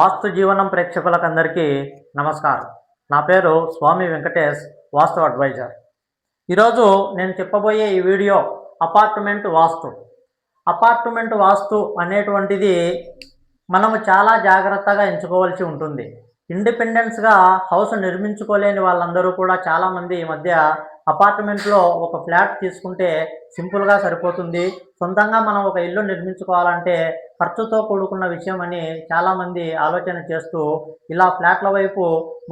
వాస్తు జీవనం ప్రేక్షకులకందరికీ నమస్కారం. నా పేరు స్వామి వెంకటేష్ వాస్తు అడ్వైజర్. ఈరోజు నేను చెప్పబోయే ఈ video apartment vastu. Apartment vastu అనేటువంటిది మనము చాలా జాగ్రత్తగా ఎంచుకోవాల్సి ఉంటుంది. ఇండిపెండెన్స్గా హౌస్ నిర్మించుకోలేని వాళ్ళందరూ కూడా చాలామంది ఈ మధ్య అపార్ట్మెంట్లో ఒక ఫ్లాట్ తీసుకుంటే సింపుల్గా సరిపోతుంది. సొంతంగా మనం ఒక ఇల్లు నిర్మించుకోవాలంటే ఖర్చుతో కూడుకున్న విషయం అని చాలామంది ఆలోచన చేస్తూ ఇలా ఫ్లాట్ల వైపు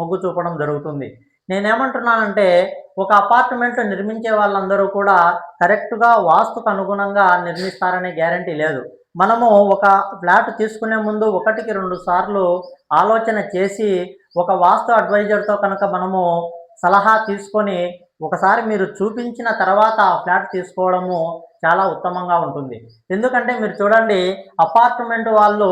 మొగ్గు చూపడం జరుగుతుంది. నేనేమంటున్నానంటే ఒక అపార్ట్మెంట్ నిర్మించే వాళ్ళందరూ కూడా కరెక్ట్గా వాస్తుకు అనుగుణంగా నిర్మిస్తారనే గ్యారంటీ లేదు. మనము ఒక ఫ్లాట్ తీసుకునే ముందు ఒకటికి రెండు సార్లు ఆలోచన చేసి ఒక వాస్తు అడ్వైజర్తో కనుక మనము సలహా తీసుకొని ఒకసారి మీరు చూపించిన తర్వాత ఆ ఫ్లాట్ తీసుకోవడము చాలా ఉత్తమంగా ఉంటుంది. ఎందుకంటే మీరు చూడండి అపార్ట్మెంట్ వాళ్ళు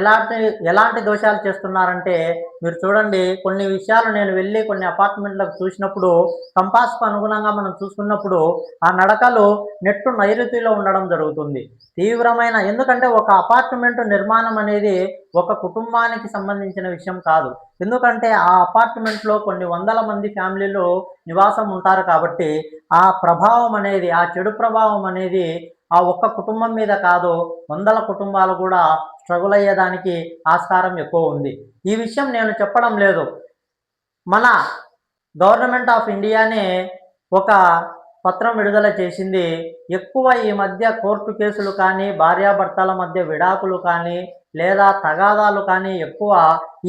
ఎలాంటి ఎలాంటి దోషాలు చేస్తున్నారంటే మీరు చూడండి కొన్ని విషయాలు నేను వెళ్ళి కొన్ని అపార్ట్మెంట్లకు చూసినప్పుడు కంపాస్కు అనుగుణంగా మనం చూసుకున్నప్పుడు ఆ నడకలు నెట్టు నైరుతిలో ఉండడం జరుగుతుంది. తీవ్రమైన ఎందుకంటే ఒక అపార్ట్మెంట్ నిర్మాణం అనేది ఒక కుటుంబానికి సంబంధించిన విషయం కాదు. ఎందుకంటే ఆ అపార్ట్మెంట్లో కొన్ని వందల మంది ఫ్యామిలీలు నివాసం ఉంటారు కాబట్టి ఆ ప్రభావం అనేది ఆ చెడు ప్రభావం అనేది ఆ ఒక్క కుటుంబం మీద కాదు వందల కుటుంబాలు కూడా స్ట్రగుల్ అయ్యేదానికి ఆస్కారం ఎక్కువ ఉంది. ఈ విషయం నేను చెప్పడం లేదు. మన గవర్నమెంట్ ఆఫ్ ఇండియానే ఒక పత్రం విడుదల చేసింది. ఎక్కువ ఈ మధ్య కోర్టు కేసులు కానీ భార్యాభర్తల మధ్య విడాకులు కానీ లేదా తగాదాలు కానీ ఎక్కువ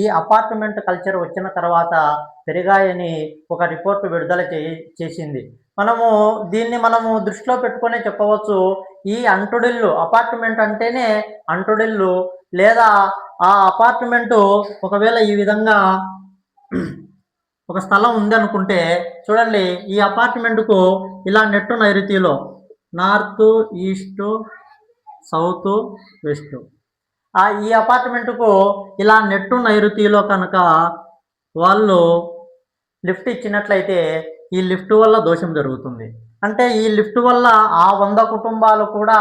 ఈ అపార్ట్మెంట్ కల్చర్ వచ్చిన తర్వాత పెరిగాయని ఒక రిపోర్ట్ విడుదల చే చేసింది. మనము దీన్ని మనము దృష్టిలో పెట్టుకునే చెప్పవచ్చు. ఈ అంటుడిల్లు అపార్ట్మెంట్ అంటేనే అంటుడిల్లు లేదా ఆ అపార్ట్మెంటు ఒకవేళ ఈ విధంగా ఒక స్థలం ఉంది అనుకుంటే చూడండి ఈ అపార్ట్మెంట్కు ఇలా నెట్టు నైరుతిలో నార్త్ ఈస్ట్ సౌత్ వెస్ట్. ఆ ఈ అపార్ట్మెంట్కు ఇలా నెట్టు నైరుతిలో కనుక వాళ్ళు లిఫ్ట్ ఇచ్చినట్లయితే ఈ లిఫ్ట్ వల్ల దోషం జరుగుతుంది. అంటే ఈ లిఫ్ట్ వల్ల ఆ వంద కుటుంబాలు కూడా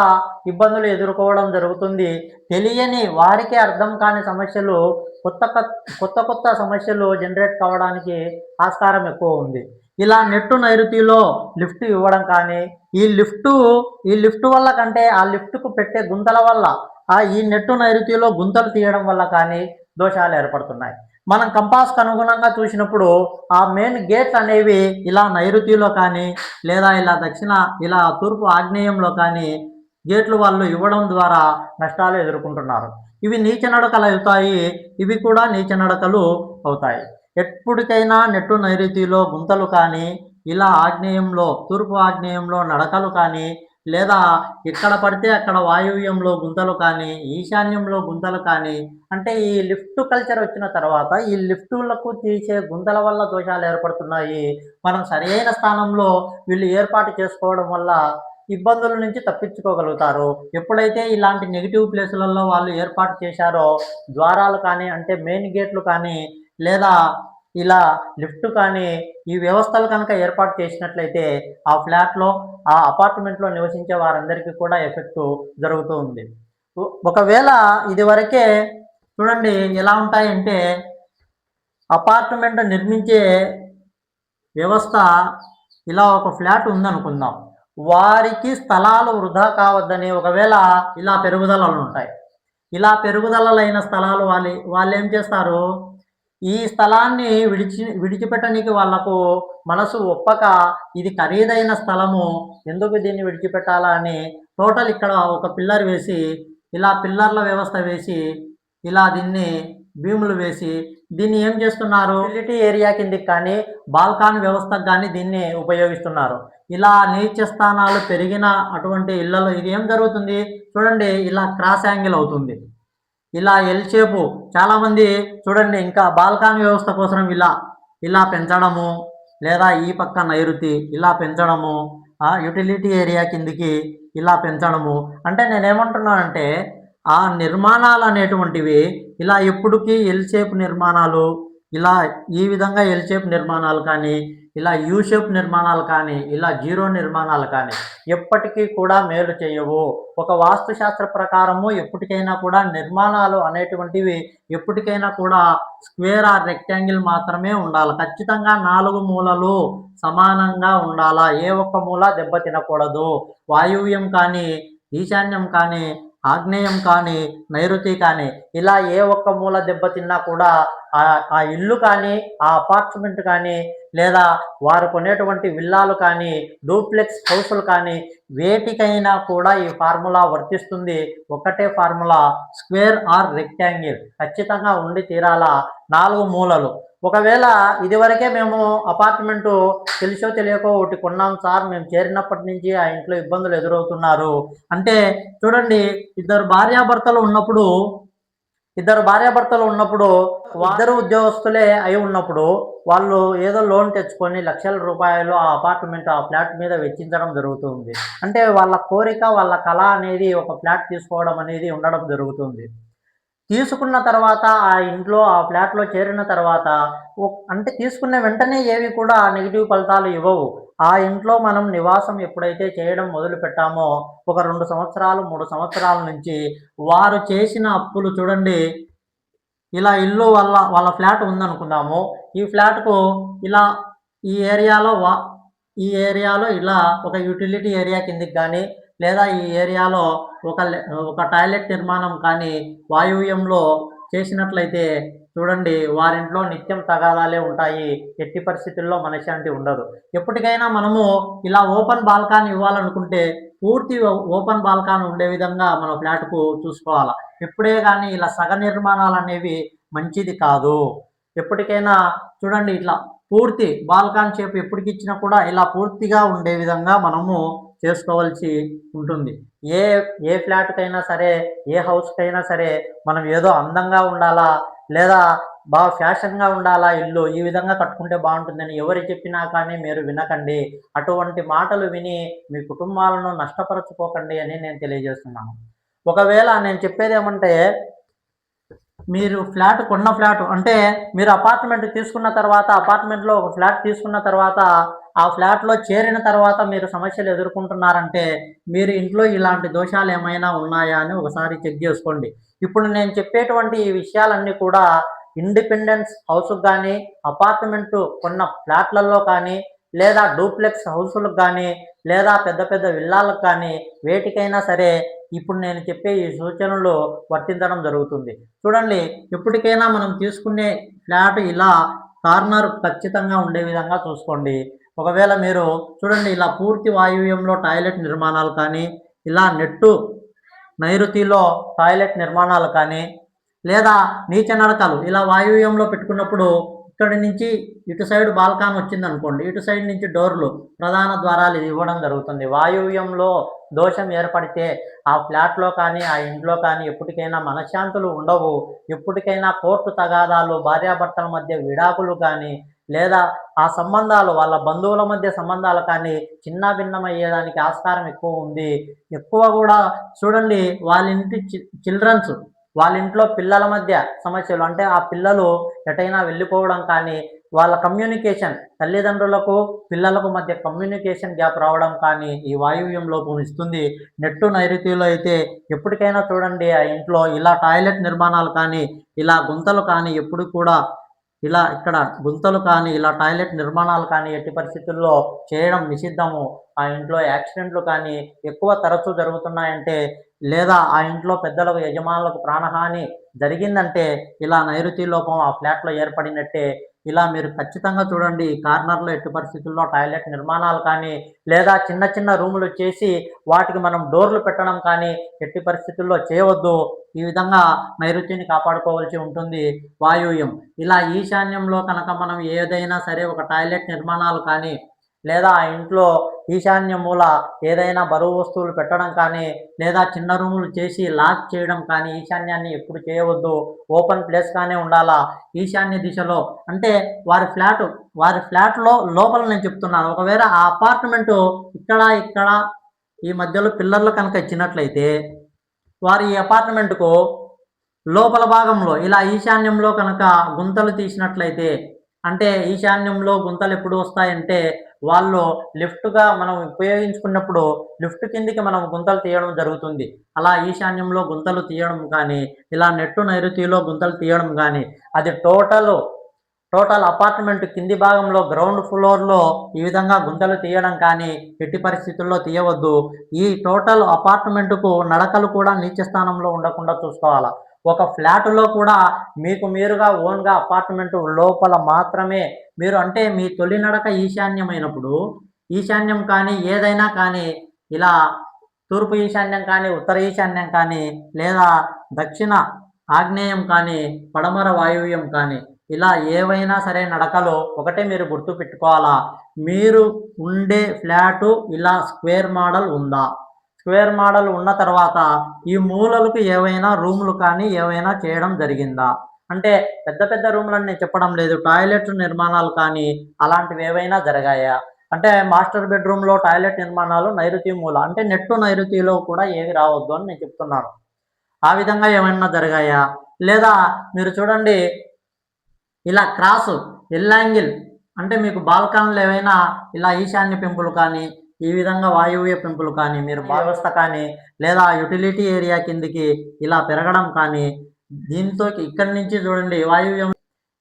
ఇబ్బందులు ఎదుర్కోవడం జరుగుతుంది. తెలియని వారికి అర్థం కాని సమస్యలు కొత్త కొత్త కొత్త సమస్యలు జనరేట్ కావడానికి ఆస్కారం ఎక్కువ ఉంది. ఇలా నెట్టు నైరుతిలో లిఫ్ట్ ఇవ్వడం కానీ ఈ లిఫ్ట్ ఈ లిఫ్ట్ వల్ల కంటే ఆ లిఫ్ట్కు పెట్టే గుంతల వల్ల ఆ ఈ నెట్టు నైరుతిలో గుంతలు తీయడం వల్ల కానీ దోషాలు ఏర్పడుతున్నాయి. మనం కంపాస్కి అనుగుణంగా చూసినప్పుడు ఆ మెయిన్ గేట్స్ అనేవి ఇలా నైరుతిలో కానీ లేదా ఇలా దక్షిణ ఇలా తూర్పు ఆగ్నేయంలో కానీ గేట్లు వాళ్ళు ఇవ్వడం ద్వారా నష్టాలు ఎదుర్కొంటున్నారు. ఇవి నీచ నడకలు అవుతాయి ఇవి కూడా నీచ నడకలు అవుతాయి. ఎప్పటికైనా నెట్టు నైరుతిలో గుంతలు కానీ ఇలా ఆగ్నేయంలో తూర్పు ఆగ్నేయంలో నడకలు కానీ లేదా ఎక్కడ పడితే అక్కడ వాయువ్యంలో గుంతలు కానీ ఈశాన్యంలో గుంతలు కానీ అంటే ఈ లిఫ్ట్ కల్చర్ వచ్చిన తర్వాత ఈ లిఫ్టులకు తీసే గుంతల వల్ల దోషాలు ఏర్పడుతున్నాయి. మనం సరైన స్థానంలో వీళ్ళు ఏర్పాటు చేసుకోవడం వల్ల ఇబ్బందుల నుంచి తప్పించుకోగలుగుతారు. ఎప్పుడైతే ఇలాంటి నెగిటివ్ ప్లేసులలో వాళ్ళు ఏర్పాటు చేశారో ద్వారాలు కానీ అంటే మెయిన్ గేట్లు కానీ లేదా ఇలా లిఫ్ట్ కానీ ఈ వ్యవస్థలు కనుక ఏర్పాటు చేసినట్లయితే ఆ ఫ్లాట్లో ఆ అపార్ట్మెంట్లో నివసించే వారందరికీ కూడా ఎఫెక్ట్ జరుగుతూ ఉంది. ఒకవేళ ఇది వరకే చూడండి ఎలా ఉంటాయంటే అపార్ట్మెంట్ నిర్మించే వ్యవస్థ ఇలా ఒక ఫ్లాట్ ఉందనుకుందాం. వారికి స్థలాలు వృధా కావద్దని ఒకవేళ ఇలా పెరుగుదలలు ఉంటాయి. ఇలా పెరుగుదలలైన స్థలాలు వాళ్ళు వాళ్ళు ఏం చేస్తారు? ఈ స్థలాన్ని విడిచి విడిచిపెట్టడానికి వాళ్ళకు మనసు ఒప్పక ఇది ఖరీదైన స్థలము ఎందుకు దీన్ని విడిచిపెట్టాలా అని టోటల్ ఇక్కడ ఒక పిల్లర్ వేసి ఇలా పిల్లర్ల వ్యవస్థ వేసి ఇలా దీన్ని భీములు వేసి దీన్ని ఏం చేస్తున్నారు? ఫెసిలిటీ ఏరియా కిందకి కానీ బాల్కాన్ వ్యవస్థకు కానీ దీన్ని ఉపయోగిస్తున్నారు. ఇలా నీచ స్థానాలు పెరిగిన అటువంటి ఇళ్ళలో ఇది ఏం జరుగుతుంది? చూడండి ఇలా క్రాస్ యాంగిల్ అవుతుంది. ఇలా ఎల్ షేపు చాలామంది చూడండి ఇంకా బాల్కాన్ వ్యవస్థ కోసం ఇలా ఇలా పెంచడము లేదా ఈ పక్క నైరుతి ఇలా పెంచడము యూటిలిటీ ఏరియా కిందికి ఇలా పెంచడము. అంటే నేనేమంటున్నానంటే ఆ నిర్మాణాలు అనేటువంటివి ఇలా ఎప్పటికీ ఎల్ షేప్ నిర్మాణాలు ఇలా ఈ విధంగా ఎల్ షేప్ నిర్మాణాలు కానీ ఇలా యూ షేప్ నిర్మాణాలు కానీ ఇలా జీరో నిర్మాణాలు కానీ ఎప్పటికీ కూడా మేలు చేయవు. ఒక వాస్తుశాస్త్ర ప్రకారము ఎప్పటికైనా కూడా నిర్మాణాలు అనేటువంటివి ఎప్పటికైనా కూడా స్క్వేర్ ఆర్ రెక్టాంగిల్ మాత్రమే ఉండాలి. ఖచ్చితంగా నాలుగు మూలలు సమానంగా ఉండాలా? ఏ ఒక్క మూల దెబ్బ తినకూడదు. వాయువ్యం కానీ ఈశాన్యం కానీ ఆగ్నేయం కానీ నైరుతి కానీ ఇలా ఏ ఒక్క మూల దెబ్బతిన్నా కూడా ఆ ఇల్లు కానీ ఆ అపార్ట్మెంట్ కానీ లేదా వారు కొనేటువంటి విల్లాలు కానీ డూప్లెక్స్ హౌసులు కానీ వేటికైనా కూడా ఈ ఫార్ములా వర్తిస్తుంది. ఒకటే ఫార్ములా స్క్వేర్ ఆర్ రెక్టాంగిల్. ఖచ్చితంగా ఉండి తీరాల నాలుగు మూలలు. ఒకవేళ ఇదివరకే మేము అపార్ట్మెంటు తెలిసో తెలియకో ఒకటి కొన్నాం సార్ మేము చేరినప్పటి నుంచి ఆ ఇంట్లో ఇబ్బందులు ఎదురవుతున్నారు. అంటే చూడండి ఇద్దరు భార్యాభర్తలు ఉన్నప్పుడు ఇద్దరు భార్యాభర్తలు ఉన్నప్పుడు ఇద్దరు ఉద్యోగస్తులే అయి ఉన్నప్పుడు వాళ్ళు ఏదో లోన్ తెచ్చుకొని లక్షల రూపాయలు ఆ అపార్ట్మెంట్ ఆ ఫ్లాట్ మీద వెచ్చించడం జరుగుతుంది. అంటే వాళ్ళ కోరిక వాళ్ళ కళ అనేది ఒక ఫ్లాట్ తీసుకోవడం అనేది ఉండడం జరుగుతుంది. తీసుకున్న తర్వాత ఆ ఇంట్లో ఆ ఫ్లాట్లో చేరిన తర్వాత అంటే తీసుకున్న వెంటనే ఏవి కూడా నెగిటివ్ ఫలితాలు ఇవ్వవు. ఆ ఇంట్లో మనం నివాసం ఎప్పుడైతే చేయడం మొదలు పెట్టామో ఒక రెండు సంవత్సరాలు మూడు సంవత్సరాల నుంచి వారు చేసిన అప్పులు చూడండి. ఇలా ఇల్లు వాళ్ళ వాళ్ళ ఫ్లాట్ ఉందనుకుందాము. ఈ ఫ్లాట్కు ఇలా ఈ ఏరియాలో వా ఈ ఏరియాలో ఇలా ఒక యూటిలిటీ ఏరియా కిందికి కానీ లేదా ఈ ఏరియాలో ఒక లె- ఒక టాయిలెట్ నిర్మాణం కానీ వాయువ్యంలో చేసినట్లయితే చూడండి వారింట్లో నిత్యం తగాదాలే ఉంటాయి. ఎట్టి పరిస్థితుల్లో మనశ్శాంతి ఉండదు. ఎప్పటికైనా మనము ఇలా ఓపెన్ బాల్కాన్ ఇవ్వాలనుకుంటే పూర్తి ఓపెన్ బాల్కాన్ ఉండే విధంగా మన ఫ్లాట్కు చూసుకోవాలి? ఎప్పుడే కానీ ఇలా సగ నిర్మాణాలు అనేవి మంచిది కాదు. ఎప్పటికైనా చూడండి ఇట్లా పూర్తి బాల్కాన్ షేప్ ఎప్పటికి ఇచ్చినా కూడా ఇలా పూర్తిగా ఉండే విధంగా మనము చేసుకోవాల్సి ఉంటుంది. ఏ ఏ ఫ్లాట్కైనా సరే ఏ హౌస్కైనా సరే మనం ఏదో అందంగా ఉండాలా? లేదా బాగా ఫ్యాషన్గా ఉండాలా ఇల్లు? ఈ విధంగా కట్టుకుంటే బాగుంటుందని ఎవరు చెప్పినా కానీ మీరు వినకండి. అటువంటి మాటలు విని మీ కుటుంబాలను నష్టపరచుకోకండి అని నేను తెలియజేస్తున్నాను. ఒకవేళ నేను చెప్పేది ఏమంటే మీరు ఫ్లాట్ కొన్న ఫ్లాట్ అంటే మీరు అపార్ట్మెంట్ తీసుకున్న తర్వాత అపార్ట్మెంట్లో ఒక ఫ్లాట్ తీసుకున్న తర్వాత ఆ ఫ్లాట్లో చేరిన తర్వాత మీరు సమస్యలు ఎదుర్కొంటున్నారంటే మీరు ఇంట్లో ఇలాంటి దోషాలు ఏమైనా ఉన్నాయా అని ఒకసారి చెక్ చేసుకోండి. ఇప్పుడు నేను చెప్పేటువంటి ఈ విషయాలన్నీ కూడా ఇండిపెండెన్స్ హౌస్కి కానీ అపార్ట్మెంట్ కొన్న ఫ్లాట్లలో కానీ లేదా డూప్లెక్స్ హౌసులకు కానీ లేదా పెద్ద పెద్ద విల్లాలకు కానీ వేటికైనా సరే ఇప్పుడు నేను చెప్పే ఈ సూచనలు వర్తించడం జరుగుతుంది. చూడండి ఎప్పటికైనా మనం తీసుకునే ఫ్లాట్ ఇలా కార్నర్ ఖచ్చితంగా ఉండే విధంగా చూసుకోండి. ఒకవేళ మీరు చూడండి ఇలా పూర్తి వాయువ్యంలో టాయిలెట్ నిర్మాణాలు కానీ ఇలా నెట్టు నైరుతిలో టాయిలెట్ నిర్మాణాలు కానీ లేదా నీచ నడకలు ఇలా వాయువ్యంలో పెట్టుకున్నప్పుడు ఇక్కడి నుంచి ఇటు సైడ్ బాల్కాన్ వచ్చింది అనుకోండి ఇటు సైడ్ నుంచి డోర్లు ప్రధాన ద్వారాలు ఇవ్వడం జరుగుతుంది. వాయువ్యంలో దోషం ఏర్పడితే ఆ ఫ్లాట్లో కానీ ఆ ఇంట్లో కానీ ఎప్పటికైనా మనశ్శాంతులు ఉండవు. ఎప్పటికైనా కోర్టు తగాదాలు భార్యాభర్తల మధ్య విడాకులు కానీ లేదా ఆ సంబంధాలు వాళ్ళ బంధువుల మధ్య సంబంధాలు కానీ చిన్న భిన్నమయ్యేదానికి ఆస్కారం ఎక్కువ ఉంది. ఎక్కువ కూడా చూడండి వాళ్ళ ఇంటి చిల్డ్రన్స్ వాళ్ళ ఇంట్లో పిల్లల మధ్య సమస్యలు అంటే ఆ పిల్లలు ఎటైనా వెళ్ళిపోవడం కానీ వాళ్ళ కమ్యూనికేషన్ తల్లిదండ్రులకు పిల్లలకు మధ్య కమ్యూనికేషన్ గ్యాప్ రావడం కానీ ఈ వాయువ్యం లోపం ఇస్తుంది. నెట్టు నైరుతిలో అయితే ఎప్పటికైనా చూడండి ఆ ఇంట్లో ఇలా టాయిలెట్ నిర్మాణాలు కానీ ఇలా గుంతలు కానీ ఎప్పుడు కూడా ఇలా ఇక్కడ గుంతలు కానీ ఇలా టాయిలెట్ నిర్మాణాలు కానీ ఎట్టి పరిస్థితుల్లో చేయడం నిషిద్ధము. ఆ ఇంట్లో యాక్సిడెంట్లు కానీ ఎక్కువ తరచూ జరుగుతున్నాయంటే లేదా ఆ ఇంట్లో పెద్దలకు యజమానులకు ప్రాణహాని జరిగిందంటే ఇలా నైరుతి లోపం ఆ ఫ్లాట్లో ఏర్పడినట్టే ఇలా మీరు ఖచ్చితంగా చూడండి. కార్నర్లో ఎట్టి పరిస్థితుల్లో టాయిలెట్ నిర్మాణాలు కానీ లేదా చిన్న చిన్న రూములు చేసి వాటికి మనం డోర్లు పెట్టడం కానీ ఎట్టి పరిస్థితుల్లో చేయవద్దు. ఈ విధంగా నైరుతిని కాపాడుకోవాల్సి ఉంటుంది. వాయువ్యం. ఇలా ఈశాన్యంలో కనుక మనం ఏదైనా సరే ఒక టాయిలెట్ నిర్మాణాలు కానీ లేదా ఆ ఇంట్లో ఈశాన్య మూల ఏదైనా బరువు వస్తువులు పెట్టడం కానీ లేదా చిన్న రూములు చేసి లాక్ చేయడం కానీ ఈశాన్యాన్ని ఎప్పుడు చేయవద్దు. ఓపెన్ ప్లేస్గానే ఉండాలా? ఈశాన్య దిశలో. అంటే వారి ఫ్లాట్ వారి ఫ్లాట్లో లోపల నేను చెప్తున్నాను. ఒకవేళ ఆ అపార్ట్మెంటు ఇక్కడ ఇక్కడ ఈ మధ్యలో పిల్లర్లు కనుక ఇచ్చినట్లయితే వారి ఈ అపార్ట్మెంట్కు లోపల భాగంలో ఇలా ఈశాన్యంలో కనుక గుంతలు తీసినట్లయితే అంటే ఈశాన్యంలో గుంతలు ఎప్పుడు వస్తాయంటే వాళ్ళు లిఫ్ట్గా మనం ఉపయోగించుకున్నప్పుడు లిఫ్ట్ కిందికి మనం గుంతలు తీయడం జరుగుతుంది. అలా ఈశాన్యంలో గుంతలు తీయడం కానీ ఇలా నెట్టు నైరుతిలో గుంతలు తీయడం కానీ అది టోటల్ టోటల్ అపార్ట్మెంట్ కింది భాగంలో గ్రౌండ్ ఫ్లోర్లో ఈ విధంగా గుంతలు తీయడం కానీ ఎట్టి పరిస్థితుల్లో తీయవద్దు. ఈ టోటల్ అపార్ట్మెంట్కు నడకలు కూడా నీచ స్థానంలో ఉండకుండా చూసుకోవాలా. ఒక ఫ్లాట్లో కూడా మీకు మీరుగా ఓన్గా అపార్ట్మెంట్ లోపల మాత్రమే మీరు అంటే మీ తొలి నడక ఈశాన్యమైనప్పుడు ఈశాన్యం కానీ ఏదైనా కానీ ఇలా తూర్పు ఈశాన్యం కానీ ఉత్తర ఈశాన్యం కానీ లేదా దక్షిణ ఆగ్నేయం కానీ పడమర వాయువ్యం కానీ ఇలా ఏవైనా సరే నడకలో ఒకటే మీరు గుర్తు పెట్టుకోవాలా మీరు ఉండే ఫ్లాటు ఇలా స్క్వేర్ మోడల్ ఉందా? స్క్వేర్ మోడల్ ఉన్న తర్వాత ఈ మూలలకు ఏవైనా రూములు కానీ ఏవైనా చేయడం జరిగిందా? అంటే పెద్ద పెద్ద రూములని నేను చెప్పడం లేదు టాయిలెట్ నిర్మాణాలు కానీ అలాంటివి ఏవైనా జరిగాయా? అంటే మాస్టర్ బెడ్రూమ్లో టాయిలెట్ నిర్మాణాలు నైరుతి మూల అంటే నెట్టు నైరుతిలో కూడా ఏవి రావద్దు అని నేను చెప్తున్నాను. ఆ విధంగా ఏమైనా జరిగాయా? లేదా మీరు చూడండి ఇలా క్రాసు ఎల్లాంగిల్ అంటే మీకు బాల్కన్లు ఏవైనా ఇలా ఈశాన్య పెంపులు కానీ ఈ విధంగా వాయువ్య పెంపులు కానీ మీరు వ్యవస్థ కానీ లేదా యుటిలిటీ ఏరియా కిందికి ఇలా పెరగడం కానీ దీంతో ఇక్కడి నుంచి చూడండి వాయువ్యం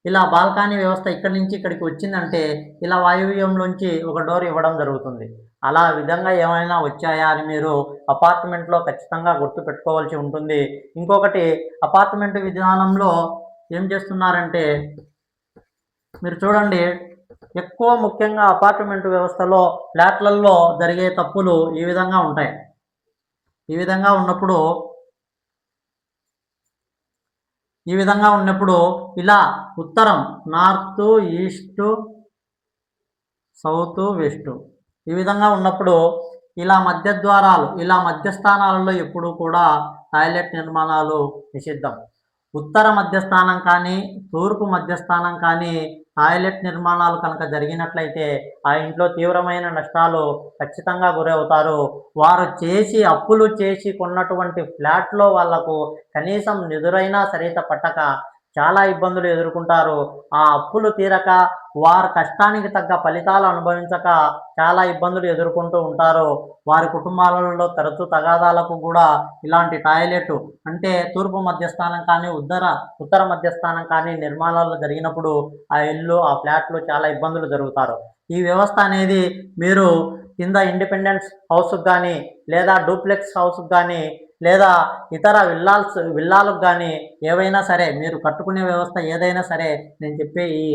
ఇలా బాల్కనీ వ్యవస్థ ఇక్కడి నుంచి ఇక్కడికి వచ్చిందంటే ఇలా వాయువ్యంలోంచి ఒక డోర్ ఇవ్వడం జరుగుతుంది. అలా విధంగా ఏమైనా వచ్చాయా అని మీరు అపార్ట్మెంట్లో ఖచ్చితంగా గుర్తు పెట్టుకోవాల్సి ఉంటుంది. ఇంకొకటి అపార్ట్మెంట్ విధానంలో ఏం చేస్తున్నారంటే మీరు చూడండి ఎక్కువ ముఖ్యంగా అపార్ట్మెంట్ వ్యవస్థలో ఫ్లాట్లలో జరిగే తప్పులు ఈ విధంగా ఉంటాయి. ఈ విధంగా ఉన్నప్పుడు ఈ విధంగా ఉన్నప్పుడు ఇలా ఉత్తరం నార్త్ ఈస్ట్ సౌత్ వెస్ట్ ఈ విధంగా ఉన్నప్పుడు ఇలా మధ్య ద్వారాలు ఇలా మధ్యస్థానాలలో ఎప్పుడు కూడా టాయిలెట్ నిర్మాణాలు నిషిద్ధం. ఉత్తర మధ్యస్థానం కానీ తూర్పు మధ్యస్థానం కానీ టాయిలెట్ నిర్మాణాలు కనుక జరిగినట్లయితే ఆ ఇంట్లో తీవ్రమైన నష్టాలు ఖచ్చితంగా గురవుతారు. వారు చేసి అప్పులు చేసి కొన్నటువంటి ఫ్లాట్లో వాళ్ళకు కనీసం నిధురైనా సరిత పట్టక చాలా ఇబ్బందులు ఎదుర్కొంటారు. ఆ అప్పులు తీరక వారు కష్టానికి తగ్గ ఫలితాలు అనుభవించక చాలా ఇబ్బందులు ఎదుర్కొంటూ ఉంటారు. వారి కుటుంబాలలో తరచూ తగాదాలకు కూడా ఇలాంటి టాయిలెట్ అంటే తూర్పు మధ్యస్థానం కానీ ఉత్తర ఉత్తర మధ్యస్థానం కానీ నిర్మాణాలు జరిగినప్పుడు ఆ ఇల్లు ఆ ఫ్లాట్లు చాలా ఇబ్బందులు జరుగుతారు. ఈ వ్యవస్థ అనేది మీరు కింద ఇండిపెండెన్స్ హౌస్కి కానీ లేదా డూప్లెక్స్ హౌస్కి కానీ లేదా ఇతర విల్లాల్స్ విల్లాలకు కానీ ఏవైనా సరే మీరు కట్టుకునే వ్యవస్థ ఏదైనా సరే నేను చెప్పే ఈ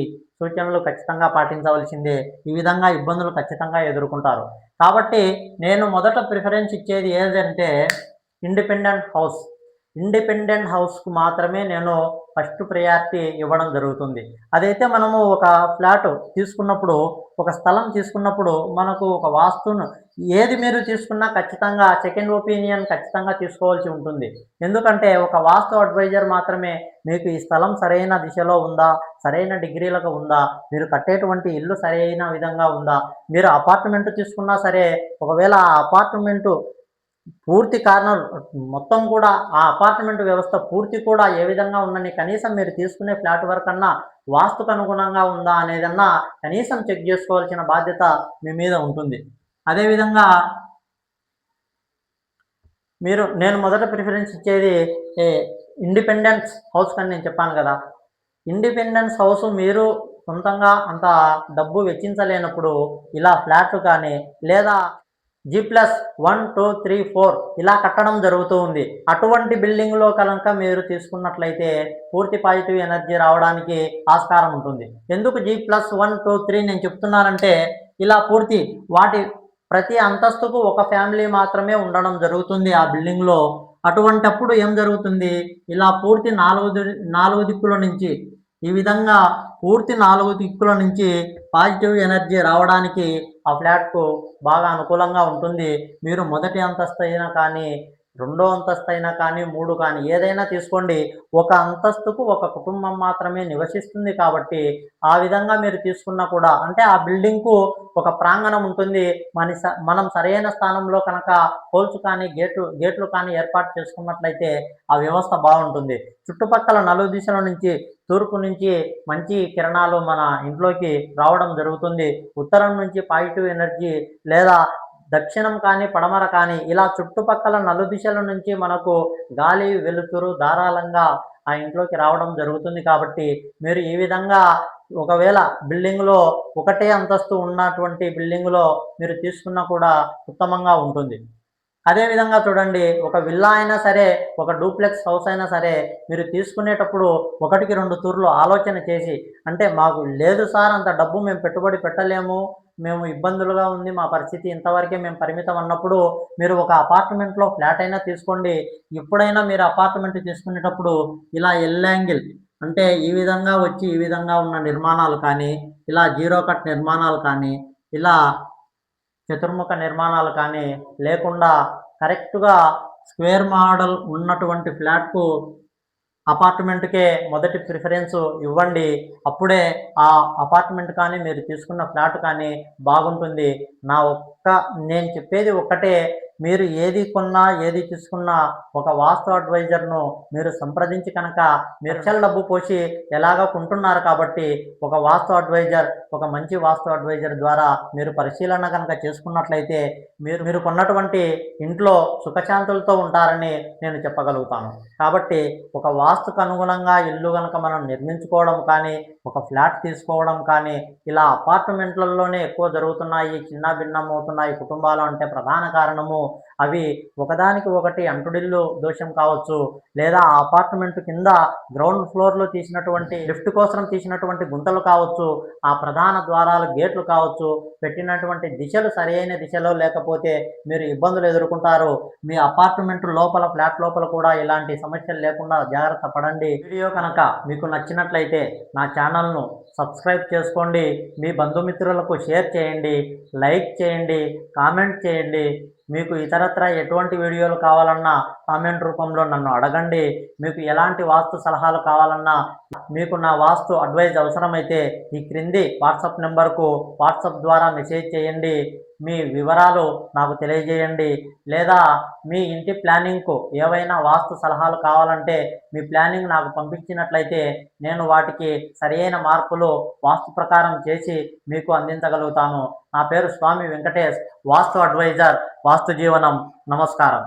సూచనలు ఖచ్చితంగా పాటించవలసిందే. ఈ విధంగా ఇబ్బందులు ఖచ్చితంగా ఎదుర్కొంటారు. కాబట్టి నేను మొదట ప్రిఫరెన్స్ ఇచ్చేది ఏదంటే ఇండిపెండెంట్ హౌస్. ఇండిపెండెంట్ హౌస్కు మాత్రమే నేను ఫస్ట్ ప్రయారిటీ ఇవ్వడం జరుగుతుంది. అదైతే మనము ఒక ఫ్లాట్ తీసుకున్నప్పుడు ఒక స్థలం తీసుకున్నప్పుడు మనకు ఒక వాస్తును ఏది మీరు తీసుకున్నా ఖచ్చితంగా సెకండ్ ఒపీనియన్ ఖచ్చితంగా తీసుకోవాల్సి ఉంటుంది. ఎందుకంటే ఒక వాస్తు అడ్వైజర్ మాత్రమే మీకు ఈ స్థలం సరైన దిశలో ఉందా సరైన డిగ్రీలకు ఉందా మీరు కట్టేటువంటి ఇల్లు సరైన విధంగా ఉందా మీరు అపార్ట్మెంట్ తీసుకున్నా సరే ఒకవేళ ఆ అపార్ట్మెంటు పూర్తి కారణం మొత్తం కూడా ఆ అపార్ట్మెంట్ వ్యవస్థ పూర్తి కూడా ఏ విధంగా ఉందని కనీసం మీరు తీసుకునే ఫ్లాట్ వర్క్ అన్నా వాస్తుకు అనుగుణంగా ఉందా అనేదన్నా కనీసం చెక్ చేసుకోవాల్సిన బాధ్యత మీ మీద ఉంటుంది. అదేవిధంగా మీరు నేను మొదట ప్రిఫరెన్స్ ఇచ్చేది ఇండిపెండెన్స్ హౌస్ అని నేను చెప్పాను కదా. ఇండిపెండెన్స్ హౌస్ మీరు సొంతంగా అంత డబ్బు వెచ్చించలేనప్పుడు ఇలా ఫ్లాట్ కానీ లేదా G plus one two three four ఇలా కట్టడం జరుగుతూ ఉంది. అటువంటి బిల్డింగ్లో కనుక మీరు తీసుకున్నట్లయితే పూర్తి పాజిటివ్ ఎనర్జీ రావడానికి ఆస్కారం ఉంటుంది. ఎందుకు G plus one two three నేను చెప్తున్నానంటే ఇలా పూర్తి వాటి ప్రతి అంతస్తుకు ఒక ఫ్యామిలీ మాత్రమే ఉండడం జరుగుతుంది ఆ బిల్డింగ్లో. అటువంటప్పుడు ఏం జరుగుతుంది? ఇలా పూర్తి నాలుగు నాలుగు దిక్కుల నుంచి ఈ విధంగా పూర్తి నాలుగు దిక్కుల నుంచి పాజిటివ్ ఎనర్జీ రావడానికి ఆ ఫ్లాట్కు బాగా అనుకూలంగా ఉంటుంది. మీరు మొదటి అంతస్తు అయినా కానీ రెండో అంతస్తు అయినా కానీ మూడు కానీ ఏదైనా తీసుకోండి. ఒక అంతస్తుకు ఒక కుటుంబం మాత్రమే నివసిస్తుంది కాబట్టి ఆ విధంగా మీరు తీసుకున్నా కూడా అంటే ఆ బిల్డింగ్కు ఒక ప్రాంగణం ఉంటుంది. మన మనం సరైన స్థానంలో కనుక హోల్స్ కానీ గేట్లు గేట్లు కానీ ఏర్పాటు చేసుకున్నట్లయితే ఆ వ్యవస్థ బాగుంటుంది. చుట్టుపక్కల నలుగు దిశల నుంచి తూర్పు నుంచి మంచి కిరణాలు మన ఇంట్లోకి రావడం జరుగుతుంది. ఉత్తరం నుంచి పాజిటివ్ ఎనర్జీ లేదా దక్షిణం కానీ పడమర కానీ ఇలా చుట్టుపక్కల నలు దిశల నుంచి మనకు గాలి వెలుతురు ధారాళంగా ఆ ఇంట్లోకి రావడం జరుగుతుంది కాబట్టి మీరు ఈ విధంగా ఒకవేళ బిల్డింగ్లో ఒకటే అంతస్తు ఉన్నటువంటి బిల్డింగ్లో మీరు తీసుకున్నా కూడా ఉత్తమంగా ఉంటుంది. అదేవిధంగా చూడండి ఒక విల్లా అయినా సరే ఒక డూప్లెక్స్ హౌస్ అయినా సరే మీరు తీసుకునేటప్పుడు ఒకటికి రెండు తూర్లు ఆలోచన చేసి అంటే మాకు లేదు సార్ అంత డబ్బు మేము పెట్టుబడి పెట్టలేము మేము ఇబ్బందులుగా ఉంది మా పరిస్థితి ఇంతవరకే మేము పరిమితం అన్నప్పుడు మీరు ఒక అపార్ట్మెంట్లో ఫ్లాట్ అయినా తీసుకోండి. ఎప్పుడైనా మీరు అపార్ట్మెంట్ తీసుకునేటప్పుడు ఇలా ఎల్ యాంగిల్ అంటే ఈ విధంగా వచ్చి ఈ విధంగా ఉన్న నిర్మాణాలు కానీ ఇలా జీరో కట్ నిర్మాణాలు కానీ ఇలా చతుర్ముఖ నిర్మాణాలు కానీ లేకుండా కరెక్ట్గా స్క్వేర్ మోడల్ ఉన్నటువంటి ఫ్లాట్కు అపార్ట్మెంట్కే మొదటి ప్రిఫరెన్స్ ఇవ్వండి. అప్పుడే ఆ అపార్ట్మెంట్ కానీ మీరు తీసుకున్న ఫ్లాట్ కానీ బాగుంటుంది. నా ఒక్క నేను చెప్పేది ఒక్కటే మీరు ఏది కొన్నా ఏది తీసుకున్నా ఒక వాస్తు అడ్వైజర్ను మీరు సంప్రదించి కనుక మీరు డబ్బు పోసి ఎలాగ కొంటున్నారు కాబట్టి ఒక వాస్తు అడ్వైజర్ ఒక మంచి వాస్తు అడ్వైజర్ ద్వారా మీరు పరిశీలన కనుక చేసుకున్నట్లయితే మీరు మీరు కొన్నటువంటి ఇంట్లో సుఖశాంతులతో ఉంటారని నేను చెప్పగలుగుతాను. కాబట్టి ఒక వాస్తుకు అనుగుణంగా ఇల్లు కనుక మనం నిర్మించుకోవడం కానీ ఒక ఫ్లాట్ తీసుకోవడం కానీ ఇలా అపార్ట్మెంట్లలోనే ఎక్కువ జరుగుతున్నాయి చిన్న భిన్నం అవుతున్నాయి కుటుంబాలు అంటే ప్రధాన కారణము అవి ఒకదానికి ఒకటి అంటుడిల్లు దోషం కావచ్చు లేదా ఆ అపార్ట్మెంట్ కింద గ్రౌండ్ ఫ్లోర్లో తీసినటువంటి లిఫ్ట్ కోసం తీసినటువంటి గుంతలు కావచ్చు ఆ ప్రధాన ద్వారాలు గేట్లు కావచ్చు పెట్టినటువంటి దిశలు సరైన దిశలో లేకపోతే మీరు ఇబ్బందులు ఎదుర్కొంటారు. మీ అపార్ట్మెంట్ లోపల ఫ్లాట్ లోపల కూడా ఇలాంటి సమస్యలు లేకుండా జాగ్రత్త పడండి. వీడియో కనుక మీకు నచ్చినట్లయితే నా ఛానల్ను సబ్స్క్రైబ్ చేసుకోండి. మీ బంధుమిత్రులకు షేర్ చేయండి లైక్ చేయండి కామెంట్ చేయండి. మీకు ఇతరత్ర ఎటువంటి వీడియోలు కావాలన్నా కామెంట్ రూపంలో నన్ను అడగండి. మీకు ఎలాంటి వాస్తు సలహాలు కావాలన్నా మీకు నా వాస్తు అడ్వైజ్ అవసరమైతే ఈ క్రింది వాట్సాప్ నెంబర్కు వాట్సాప్ ద్వారా మెసేజ్ చేయండి. మీ వివరాలు నాకు తెలియజేయండి. లేదా మీ ఇంటి ప్లానింగ్కు ఏవైనా వాస్తు సలహాలు కావాలంటే మీ ప్లానింగ్ నాకు పంపించినట్లయితే నేను వాటికి సరియైన మార్పులు వాస్తు ప్రకారం చేసి మీకు అందించగలుగుతాను. నా పేరు స్వామి వెంకటేష్ వాస్తు అడ్వైజర్ వాస్తు జీవనం. నమస్కారం.